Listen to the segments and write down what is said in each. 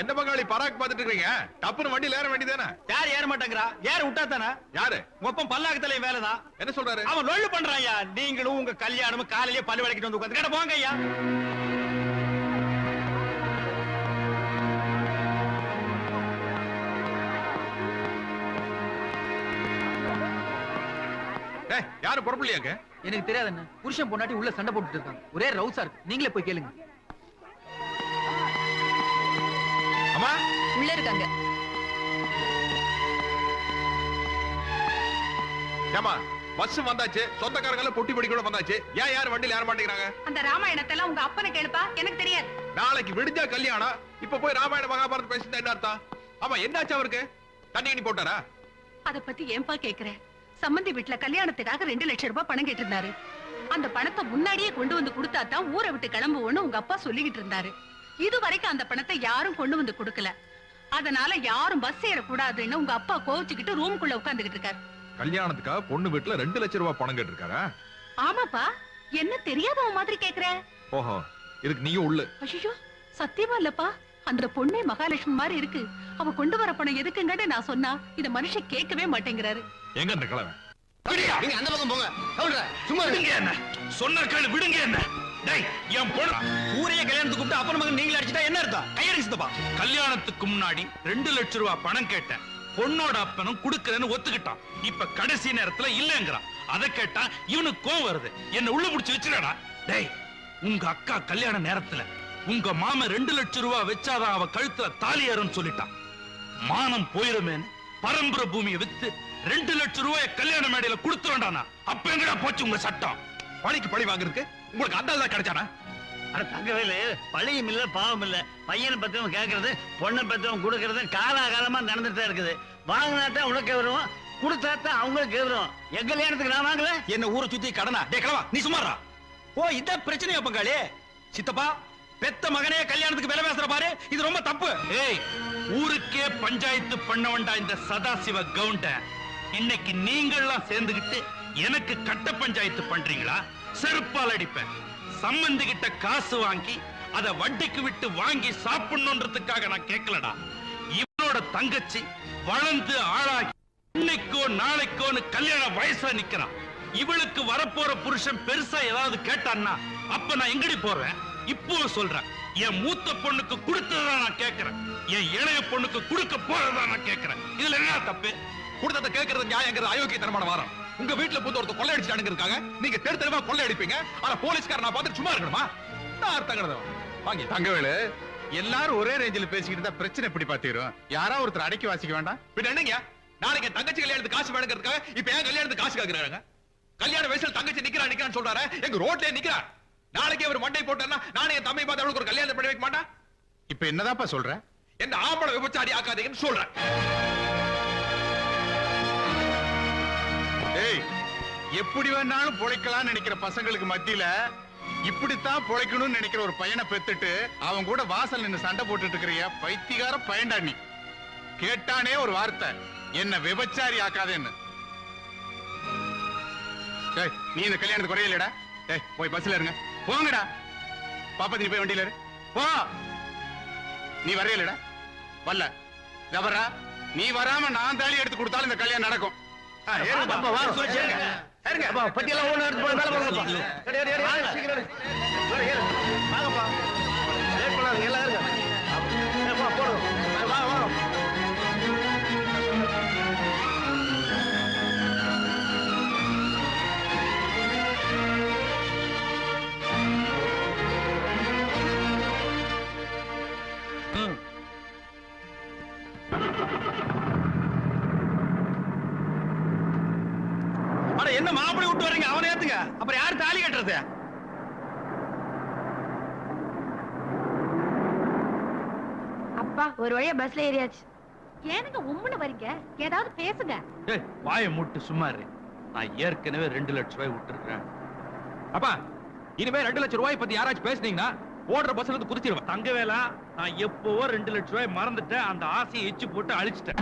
என்ன பங்காளி பராக் பாத்துட்டு இருக்கீங்க? டப்புனு வண்டியில ஏற வேண்டியதானே யார் ஏற மாட்டேங்கிறா? யார் விட்டா தானே? யாரு? மொப்பம் பல்லாக்கத்துல வேலைதான். என்ன சொல்றாரு? அவன் லொள்ளு பண்றான் ஐயா நீங்களும் உங்க கல்யாணமும் காலையிலேயே பல்லு விளக்கிட்டு வந்து உட்காந்து. போங்க ஐயா. டேய் யாரு பொறுப்புலையாக்க எனக்கு தெரியாது என்ன புருஷன் பொண்டாட்டி உள்ள சண்டை போட்டுட்டு இருக்காங்க. ஒரே ரவுசா இருக்கு. நீங்களே போய் கேளுங்க. உள்ள இருக்காங்க. ஏமா பஸ் வந்தாச்சு சொந்தக்காரங்க பொட்டி பொடி கூட வந்தாச்சு. ஏன் யாரும் வண்டியில ஏற மாட்டேங்கிறாங்க? அந்த ராமாயணத்தை எல்லாம் உங்க அப்பனை கேளுப்பா எனக்கு தெரியாது. நாளைக்கு விடிஞ்சா கல்யாணம் இப்ப போய் ராமாயண மகாபாரத பேசிட்டு என்ன அர்த்தம்? ஆமா என்னாச்சு அவருக்கு? தண்ணி கிண்ணி போட்டாரா? அத பத்தி ஏன்பா கேக்குற? சம்மந்தி வீட்டுல கல்யாணத்துக்காக ரெண்டு லட்சம் ரூபாய் பணம் கேட்டிருந்தாரு. அந்த பணத்தை முன்னாடியே கொண்டு வந்து கொடுத்தா தான் ஊரை விட்டு கிளம்புவோன்னு உங்க அப்பா சொல்லிக்கிட்டு இருந்தாரு. இது வரைக்கும் அந்த பணத்தை யாரும் கொண்டு வந்து கொடுக்கல. அதனால யாரும் பஸ் ஏறக்கூடாதுன்னு உங்க அப்பா கோவிச்சுக்கிட்டு ரூமுக்குள்ள உட்கார்ந்துகிட்டு இருக்காரு. கல்யாணத்துக்காக பொண்ணு வீட்டுல ரெண்டு லட்சம் ரூபாய் பணம் கேட்டிருக்காரா? ஆமாப்பா. என்ன தெரியாதவ மாதிரி கேக்குற? ஓஹோ இதுக்கு நீயும் உள்ள. ஐயோ சத்தியமா இல்லப்பா. அந்த பொண்ணே மகாலட்சுமி மாதிரி இருக்கு. அவ கொண்டு வர பணம் எதுக்குங்கன்னு நான் சொன்னா இத மனுஷன் கேட்கவே மாட்டேங்கிறாரு. எங்க கிழமை நீங்க அந்த பக்கம் போங்க. சும்மா விடுங்க என்ன? சொன்ன கேளு விடுங்க என்ன? ஊரையே கல்யாணத்துக்கு கூப்பிட்டு அப்பன் மகன் நீங்களே அடிச்சிட்டா என்ன அர்த்தம்? கையடி சித்தப்பா. கல்யாணத்துக்கு முன்னாடி ரெண்டு லட்சம் ரூபாய் பணம் கேட்டேன். பொண்ணோட அப்பனும் குடுக்கறேன்னு ஒத்துக்கிட்டான். இப்ப கடைசி நேரத்துல இல்லங்கறான். அதை கேட்டா இவனுக்கு கோவம் வருது. என்ன உள்ள புடிச்சு வச்சிடடா டேய் உங்க அக்கா கல்யாண நேரத்துல உங்க மாமன் ரெண்டு லட்சம் ரூபாய் வச்சாதான் அவ கழுத்துல தாலி ஏறும்னு சொல்லிட்டான். மானம் போயிருமேன்னு பரம்பரை பூமியை வித்து ரெண்டு லட்சம் ரூபாய் கல்யாண மேடையில கொடுத்து அப்ப எங்கடா போச்சு உங்க சட்டம்? பழிக்கு பழி வாங்குறதுக்கு உங்களுக்கு அந்த தான் கிடைச்சானா? அட தங்கவேலு பழியும் இல்ல பாவம் இல்ல. பையனை பத்தவன் கேக்குறது பொண்ணை பத்தவன் கொடுக்கறது காலாகாலமா நடந்துட்டு தான் இருக்குது. வாங்கினாத்தான் உனக்கு வரும் கொடுத்தாத்தான் அவங்களுக்கு வரும் எங்க கல்யாணத்துக்கு நான் வாங்கல? என்ன ஊரை சுத்தி கடனா? டே கிளவா நீ சும்மாறா. ஓ இதான் பிரச்சனையா பங்காளி? சித்தப்பா பெத்த மகனே கல்யாணத்துக்கு விலை பேசுற பாரு இது ரொம்ப தப்பு. ஏய் ஊருக்கே பஞ்சாயத்து பண்ண வேண்டா இந்த சதாசிவ கவுண்ட. இன்னைக்கு நீங்கள்லாம் சேர்ந்துகிட்டு எனக்கு கட்ட பஞ்சாயத்து பண்றீங்களா? செருப்பால் அடிப்பேன். சம்மந்தி கிட்ட காசு வாங்கி அத வட்டிக்கு விட்டு வாங்கி சாப்பிடணுன்றதுக்காக நான் கேட்கலடா. இவனோட தங்கச்சி வளர்ந்து ஆளாகி இன்னைக்கோ நாளைக்கோன்னு கல்யாண வயசுல நிக்கிறான். இவளுக்கு வரப்போற புருஷன் பெருசா ஏதாவது கேட்டான்னா அப்ப நான் எங்கடி போறேன்? இப்போ சொல்றேன். என் மூத்த பொண்ணுக்கு கொடுத்ததா நான் கேட்கிறேன். என் இளைய பொண்ணுக்கு கொடுக்க போறதா நான் கேட்கிறேன். இதுல என்ன தப்பு? கொடுத்ததை கேட்கறது நியாயங்கிறது அயோக்கியத்தனமான வாரம் உங்க வீட்டுல புது ஒருத்தர் கொள்ளை அடிச்சானுங்கிறதுக்காக நீங்க தெரு தெருவா கொள்ளை அடிப்பீங்க ஆனா போலீஸ்கார நான் பார்த்து சும்மா இருக்கணுமா? நான் அர்த்தங்கிறது வாங்கி. தங்கவேலு எல்லாரும் ஒரே ரேஞ்சில் பேசிக்கிட்டு தான் பிரச்சனை எப்படி பாத்தீரும் யாரா ஒருத்தர் அடக்கி வாசிக்க வேண்டாம்? பின்ன என்னங்க? நாளைக்கு தங்கச்சி கல்யாணத்துக்கு காசு வேணுங்கிறதுக்காக இப்ப ஏன் கல்யாணத்துக்கு காசு கேக்குறாங்க கல்யாண வயசுல தங்கச்சி நிக்கிறா நிக்கிறான்னு சொல்றாரு. எங்க ரோட்லயே நிக்கிறா. நாளைக்கு அவர் மண்டை போட்டேன்னா நானே என் தம்பி பார்த்து அவளுக்கு ஒரு கல்யாணம் பண்ணி வைக்க மாட்டா? இப்ப என்னதான்ப்பா சொல்ற? என்ன ஆம்பளை விபச்சாரி ஆக்காதீங்கன்னு சொல்றேன். எப்படி வேணாலும் பொழைக்கலாம்னு நினைக்கிற பசங்களுக்கு மத்தியில இப்படித்தான் பொழைக்கணும்னு நினைக்கிற ஒரு பையனை பெத்துட்டு அவன் கூட வாசல் நின்னு சண்டை போட்டுட்டு இருக்கிறிய பைத்தியக்கார பயன்டா நீ. கேட்டானே ஒரு வார்த்தை என்ன விபச்சாரி ஆக்காதேன்னு. டேய் நீ இந்த கல்யாணத்துக்கு குறையலடா டேய் போய் பஸ்ல இருங்க. போங்கடா. பாப்பா நீ போய் வண்டியில இரு. போ. நீ வரையலடா வரல. கபரா நீ வராம நான் தாலி எடுத்து கொடுத்தாலும் இந்த கல்யாணம் நடக்கும். வா. அப்பா, பட்டியெல்லாம் ஒண்ணு எடுத்து மேல போங்கப்பா. சீக்கிரம். வாங்கப்பா. லேட் பண்ணாதீங்க, எல்லாம் இருங்க. ஏ, போ, போடுங்க. வாங்க, வாங்க. அட என்ன மாப்பிளை விட்டு வர்றீங்க அவனை ஏத்துங்க. அப்புறம் யாரு தாலி கட்டுறது? அப்பா ஒரு வழியா பஸ்ல ஏறியாச்சு. ஏனுங்க உம்முன்னு வரீங்க? ஏதாவது பேசுங்க. ஏய் வாயை மூட்டு சும்மா இரு. நான் ஏற்கனவே ரெண்டு லட்சம் ரூபாய் விட்டுருக்கேன் அப்பா இனிமே ரெண்டு லட்சம் ரூபாய் பத்தி யாராச்சும் பேசுனீங்கன்னா ஓடுற பஸ்ல இருந்து குதிச்சிருவேன். தங்கவேலா நான் எப்பவோ ரெண்டு லட்சம் ரூபாய் மறந்துட்டேன் அந்த ஆசையை எச்சு போட்டு அழிச்சிட்டேன்.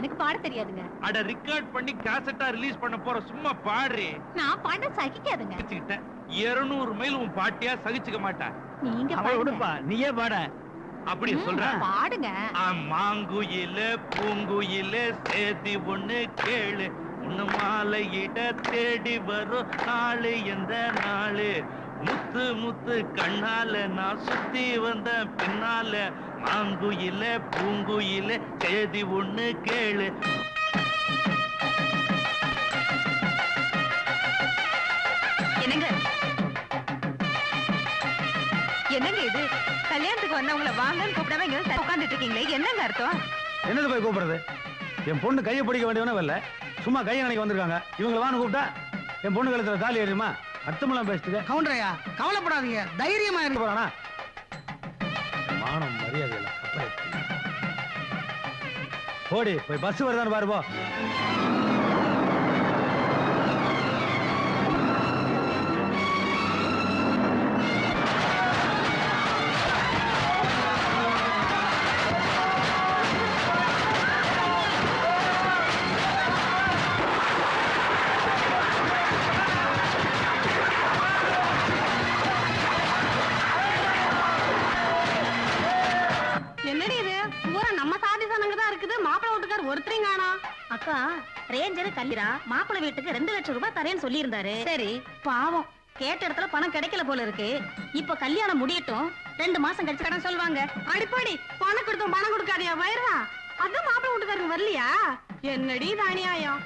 எனக்கு பாட தெரியாதுங்க. அட ரெக்கார்ட் பண்ணி கேசட்டா ரிலீஸ் பண்ண போற சும்மா பாடுறே. நான் பாட சகிக்காதுங்க. சகிச்சுக்கிட்டேன் இருநூறு மைல் உன் பாட்டியா சகிச்சுக்க மாட்டா. நீங்க. விடுப்பா நீயே பாட. அப்படி ம், சொல்றேன் பாடுங்க. மாங்குயில பூங்குயில சேதி ஒண்ணு கேளு. உன்னு மாலையிட தேடி வரும் நாளு எந்த நாளு? முத்து முத்து கண்ணால நான் சுத்தி வந்த பின்னால. மாங்குயில பூங்குயில சேதி ஒண்ணு கேளு. என்னங்க? என்னங்க இது? கல்யாணத்துக்கு வந்தவங்கள வாங்கன்னு கூப்பிடாம இங்க வந்து உட்கார்ந்துட்டு இருக்கீங்களே என்னங்க அர்த்தம்? என்னது போய் கூப்பிடுறது? என் பொண்ணு கையை பிடிக்க வேண்டியவனே வரல. சும்மா கையை நினைக்க வந்திருக்காங்க. இவங்களை வான்னு கூப்பிட்டா என் பொண்ணு கழுத்துல தாலி ஏறியுமா அர்த்தமெல்லாம் பேசிட்டு கவுண்டரையா கவலைப்படாதீங்க. தைரியமா இருங்க போறானா? மானம் மரியாதை. போடி போய் பஸ் வருதான்னு பாருவோம் மாப்பிள்ளை வீட்டுக்கு ரெண்டு லட்சம் ரூபாய் தரேன்னு சொல்லி இருந்தாரு சரி. பாவம். கேட்ட இடத்துல பணம் கிடைக்கல போல இருக்கு. இப்ப கல்யாணம் முடியட்டும். ரெண்டு மாசம் கழிச்சு கடன் சொல்லுவாங்க. அடிப்பாடி பணம் கொடுத்தோம் பணம் கொடுக்காதியா வயிறா? அதான் மாப்பிள்ளை வீட்டுக்காரங்க வரலையா? என்னடி தானியாயம்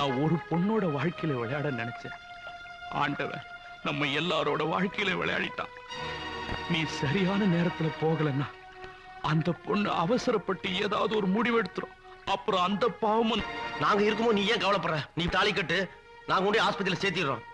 நான் ஒரு பொண்ணோட வாழ்க்கையில விளையாட நினைச்சேன். ஆண்டவன் நம்ம எல்லாரோட வாழ்க்கையில விளையாடிட்டான். நீ சரியான நேரத்துல போகலன்னா அந்த பொண்ணு அவசரப்பட்டு ஏதாவது ஒரு முடிவெடுத்துரும் அப்புறம் அந்த பாவமும் நாங்க இருக்குமோ நீ ஏன் கவலைப்படுற? நீ தாலி கட்டு நாங்க கொண்டு ஆஸ்பத்திரியில சேர்த்திடுறோம்.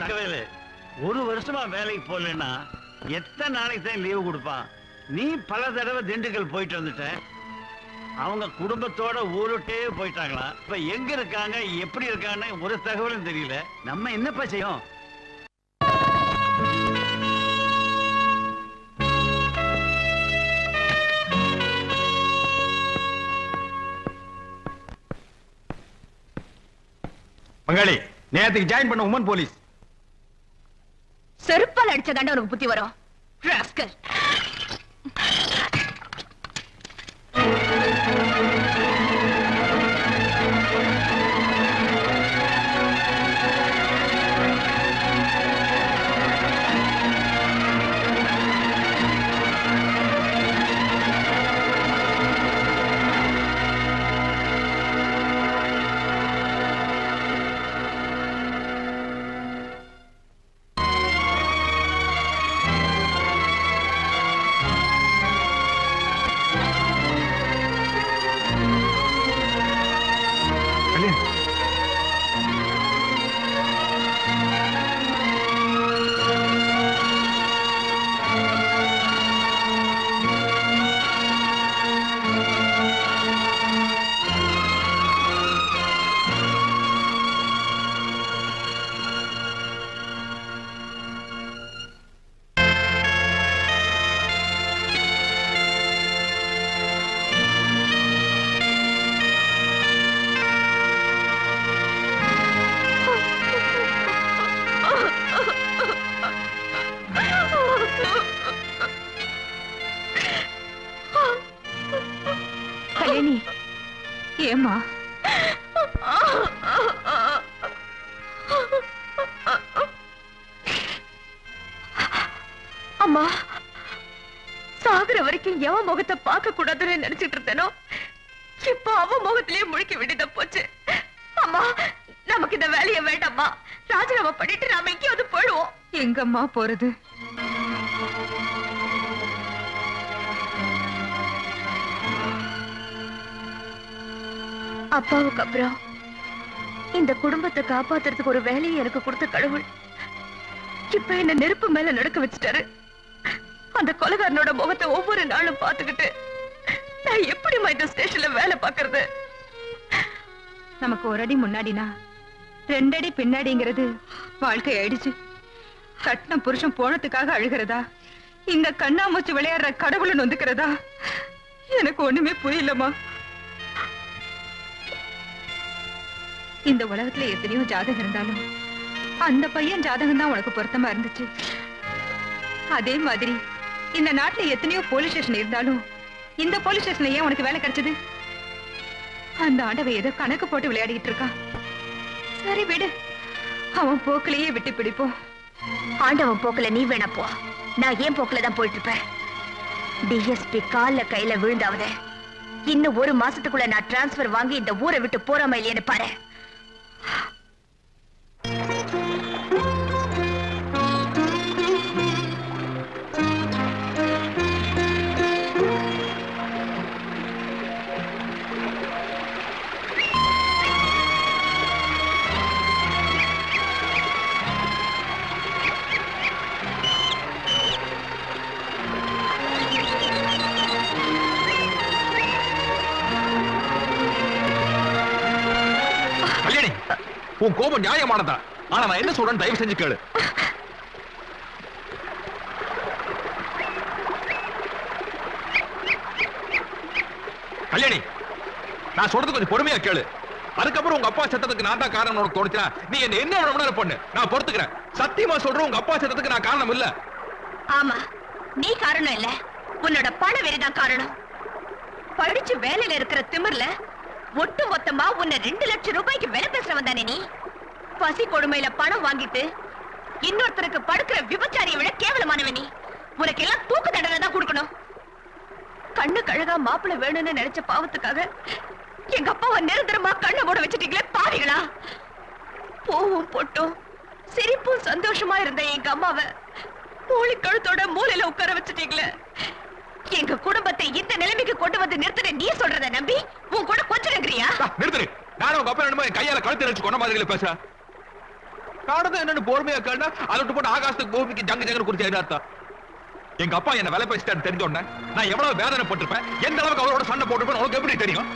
தகவல் ஒரு வருஷமா வேலைக்கு போகலன்னா எத்தனை நாளைக்கு தான் லீவு கொடுப்பான்? நீ பல தடவை திண்டுக்கல் போயிட்டு வந்துட்ட. அவங்க குடும்பத்தோட ஊருட்டே போயிட்டாங்களா? இப்ப எங்க இருக்காங்க? எப்படி இருக்காங்கன்னு ஒரு தகவலும் தெரியல. நம்ம என்னப்பா செய்யும் பங்காளி நேத்துக்கு ஜாயின் பண்ண உமன் போலீஸ். அடிச்சதாண்டா உனக்கு புத்தி வரும். ராஸ்கல். அம்மா சாகுற வரைக்கும் எவன் முகத்தை பார்க்க கூடாதுன்னு நினைச்சிட்டு இருந்தேனோ இப்போ அவன் முகத்திலேயே முழிக்க வேண்டியதா போச்சு. அம்மா நமக்கு இந்த வேலையை வேண்டாம்மா. ராஜினாமா பண்ணிட்டு நாம எங்கேயாவது போயிடுவோம். எங்கம்மா போறது? அப்பாவுக்கு அப்புறம் இந்த குடும்பத்தை காப்பாத்துறதுக்கு ஒரு வேலையை எனக்கு கொடுத்த கடவுள். இப்ப என்ன நெருப்பு மேல நடக்க வச்சுட்டாரு. அந்த கொலகாரனோட முகத்தை ஒவ்வொரு நாளும் பார்த்துக்கிட்டு நான் எப்படிமா இந்த ஸ்டேஷன்ல வேலை பார்க்கறது? நமக்கு ஒரு அடி முன்னாடினா ரெண்டடி பின்னாடிங்கிறது வாழ்க்கை ஆயிடுச்சு. கட்டின புருஷன் போனதுக்காக அழுகிறதா? இந்த கண்ணாமூச்சி விளையாடுற கடவுளை நொந்துக்கிறதா? எனக்கு ஒண்ணுமே புரியலமா இந்த உலகத்துல எத்தனையோ ஜாதகம் இருந்தாலும் அந்த பையன் ஜாதகம் தான் உனக்கு பொருத்தமா இருந்துச்சு. அதே மாதிரி இந்த நாட்டுல எத்தனையோ போலீஸ் ஸ்டேஷன் இருந்தாலும் இந்த போலீஸ் ஸ்டேஷன்ல ஏன் உனக்கு வேலை கிடைச்சது? அந்த ஆண்டவன் ஏதோ கணக்கு போட்டு விளையாடிட்டு இருக்கான். சரி விடு. அவன் போக்கிலேயே விட்டு பிடிப்போம். ஆண்டவன் போக்கல நீ வேணா போ. நான் ஏன் போக்குல தான் போயிட்டு இருப்பேன்? டிஎஸ்பி கால்ல கையில விழுந்தாவது இன்னும் ஒரு மாசத்துக்குள்ள நான் டிரான்ஸ்பர் வாங்கி இந்த ஊரை விட்டு போறாம இல்லையேன்னு பாரு. கோபம் நியாயமானதா? ஆனா நான் என்ன சொல்றேன் தயவு செஞ்சு கேளு. கல்யாணி நான் சொல்றது கொஞ்சம் பொறுமையா கேளு. அதுக்கப்புறம் உங்க அப்பா சத்தத்துக்கு நான் தான் காரணம் உனக்கு தோணுச்சா நீ என்ன என்ன வேணும்னாலும் பண்ணு. நான் பொறுத்துக்கிறேன். சத்தியமா சொல்றேன் உங்க அப்பா சத்தத்துக்கு நான் காரணம் இல்ல. ஆமா நீ காரணம் இல்ல. உன்னோட பண வெறிதான் காரணம். படிச்சு வேலையில இருக்கிற திமிர்ல ஒட்டு மொத்தமா உன்னை ரெண்டு லட்சம் ரூபாய்க்கு வேலை பேசுறவன் தானே நீ? பசி கொடுமையில பணம் வாங்கிட்டு இன்னொருத்தருக்கு படுக்கிற விபச்சாரியை விட கேவலமானவ நீ. உனக்கு எல்லாம் தூக்கு தண்டனை தான் கொடுக்கணும். கண்ணு கழகா மாப்பிள்ள வேணும்னு நினைச்ச பாவத்துக்காக எங்க அப்பாவை நிரந்தரமா கண்ணை மூட வச்சுட்டீங்களே பாவிகளா? பூவும் பொட்டும் சிரிப்பும் சந்தோஷமா இருந்த எங்க அம்மாவை மூளை கழுத்தோட மூலையில உட்கார வச்சுட்டீங்களே. எங்க குடும்பத்தை இந்த நிலைமைக்கு கொண்டு வந்து நிறுத்தின நீ சொல்றத நம்பி உன் கூட கொஞ்சம் நகரியா நானும் உங்க அப்பா என்னமோ என் கையால கழுத்து நினைச்சு கொண்ட மாதிரி பேசுறேன். காரணம் என்னன்னு பொறுமையா கேட்டா அதை விட்டு போட்டு ஆகாசத்துக்கு பூமிக்கு ஜங்கு ஜங்கு குறிச்சு அர்த்தம். எங்க அப்பா என்ன வேலை பேசிட்டாரு தெரிஞ்ச உடனே நான் எவ்வளவு வேதனை பட்டிருப்பேன் எந்த அளவுக்கு அவரோட சண்டை போட்டிருப்பேன் உனக்கு எப்படி தெரியும்?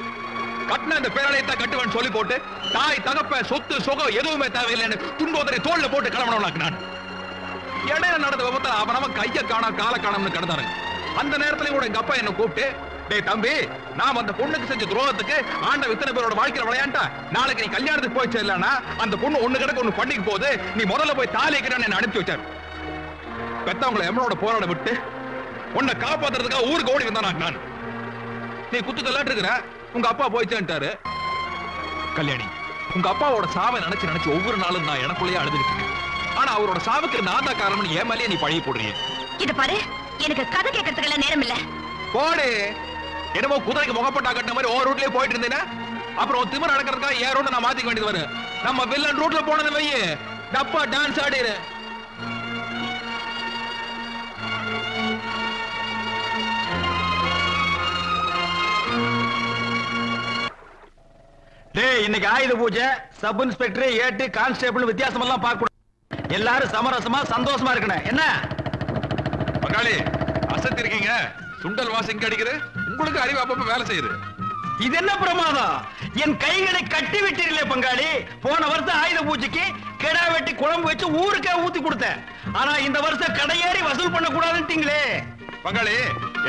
கட்டின இந்த பேரலையத்தான் கட்டுவேன்னு சொல்லி போட்டு தாய் தகப்ப சொத்து சுகம் எதுவுமே தேவையில்லைன்னு துன்போதனை தோல்ல போட்டு கிளம்பணும் நான். இடையில நடந்த விபத்துல அவனவன் கையை கைய காணா கால காணம்னு கிடந்தாருங்க அந்த நேரத்துல கூட எங்க அப்பா என்ன கூப்பிட்டு தம்பி நாம அந்த பொண்ணுக்கு செஞ்ச துரோகத்துக்கு ஆண்ட இத்தனை பேரோட வாழ்க்கையில விளையாண்டா? நாளைக்கு நீ கல்யாணத்துக்கு போய் சேரலனா அந்த பொண்ணு ஒண்ணு கிடக்கு ஒண்ணு பண்ணிக்கு போகுது. நீ முதல்ல போய் தாலி வைக்கிறேன்னு என்ன அனுப்பி வச்சாரு. பெத்தவங்களை எம்மனோட போராட விட்டு உன்னை காப்பாத்துறதுக்காக ஊருக்கு ஓடி வந்தானா நான்? நீ குத்து தள்ளாட்டு இருக்கிற? உங்க அப்பா போயிச்சேன்ட்டாரு கல்யாணி உங்க அப்பாவோட சாவை நினைச்சு நினைச்சு ஒவ்வொரு நாளும் நான் எனக்குள்ளேயே அழுதுகிட்டு இருக்கேன். ஆனா அவரோட சாவுக்கு நான் தான் காரணம் என் மேலேயே நீ பழைய போடுறீங்க. இத பாரு எனக்கு கதை கேட்கறதுக்கு நேரம் இல்ல. போடு. என்னமோ குதிரைக்கு முகப்பட்டா கட்டின மாதிரி ஓவர் ரூட்லயே போயிட்டு இருந்தேன்னா அப்புறம் திமிர அடக்கிறதுக்காக ஏன் ரூட்டை நான் மாத்திக்க வேண்டியது வரும் நம்ம வில்லன் ரூட்ல போனது வையே டப்பா டான்ஸ் ஆடிரு. டேய் இன்னைக்கு ஆயுத பூஜை சப் இன்ஸ்பெக்டர் ஏட்டு கான்ஸ்டேபிள் வித்தியாசம் எல்லாம் பார்க்க எல்லாரும் சமரசமா சந்தோஷமா இருக்கணும். என்ன? அசத்தி இருக்கீங்க. சுண்டல் வாசம் இங்க அடிக்குது. உங்களுக்கு அறிவு அப்பப்ப வேலை செய்யுது. இது என்ன பிரமாதம்? என் கைகளை கட்டி விட்டீர்களே பங்காளி. போன வருஷம் ஆயுத பூஜைக்கு கிடா வெட்டி குழம்பு வச்சு ஊருக்கே ஊத்தி கொடுத்தேன். ஆனா இந்த வருஷம் கடையேறி வசூல் பண்ண கூடாதுன்றீங்களே பங்காளி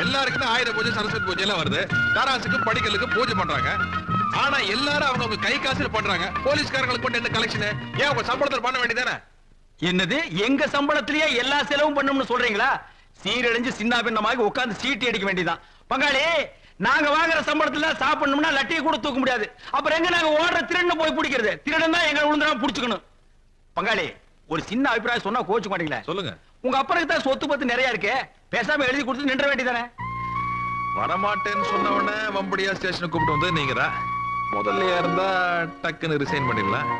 எல்லாருக்கும் ஆயுத பூஜை சரஸ்வதி பூஜை எல்லாம் வருது. தராசுக்கு படிக்கலுக்கு பூஜை பண்றாங்க. ஆனா எல்லாரும் அவங்க கை காசுல பண்றாங்க. போலீஸ்காரங்களுக்கு மட்டும் என்ன கலெக்ஷன் ஏன் உங்க சம்பளத்தில் பண்ண வேண்டியதானே என்னது? எங்க சம்பளத்திலேயே எல்லா செலவும் பண்ணணும்னு சொல்றீங்களா? சீரழிஞ்சு சின்ன பின்னமாக உட்கார்ந்து சீட்டி அடிக்க வேண்டியதான் பங்காளி நாங்க வாங்குற சம்பளத்துல சாப்பிடணும்னா லட்டியை கூட தூக்க முடியாது. அப்புறம் எங்க நாங்க ஓடுற திருடனை போய் பிடிக்கிறது? திருடன் தான் எங்களை விழுந்துடா புடிச்சுக்கணும். பங்காளி ஒரு சின்ன அபிப்பிராயம் சொன்னா கோச்சு மாட்டீங்களா? சொல்லுங்க. உங்க அப்பனுக்கு தான் சொத்து பத்து நிறைய இருக்கு. பேசாம எழுதி கொடுத்து நின்ற வேண்டியதானே வரமாட்டேன்னு சொன்ன உடனே வம்படியா ஸ்டேஷனுக்கு கூப்பிட்டு வந்து நீங்க தான். முதல்ல இருந்தா டக்குன்னு ரிசைன் பண்ணிடலாம்.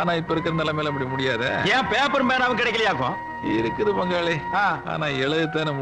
ஆனா இப்ப இருக்கிற நிலைமையில அப்படி முடியாது. ஏன் பேப்பர் பேனாவும் கிடைக்கலையாக்கும்? இருக்குது பங்காளி. ஆனா எழுதுதானே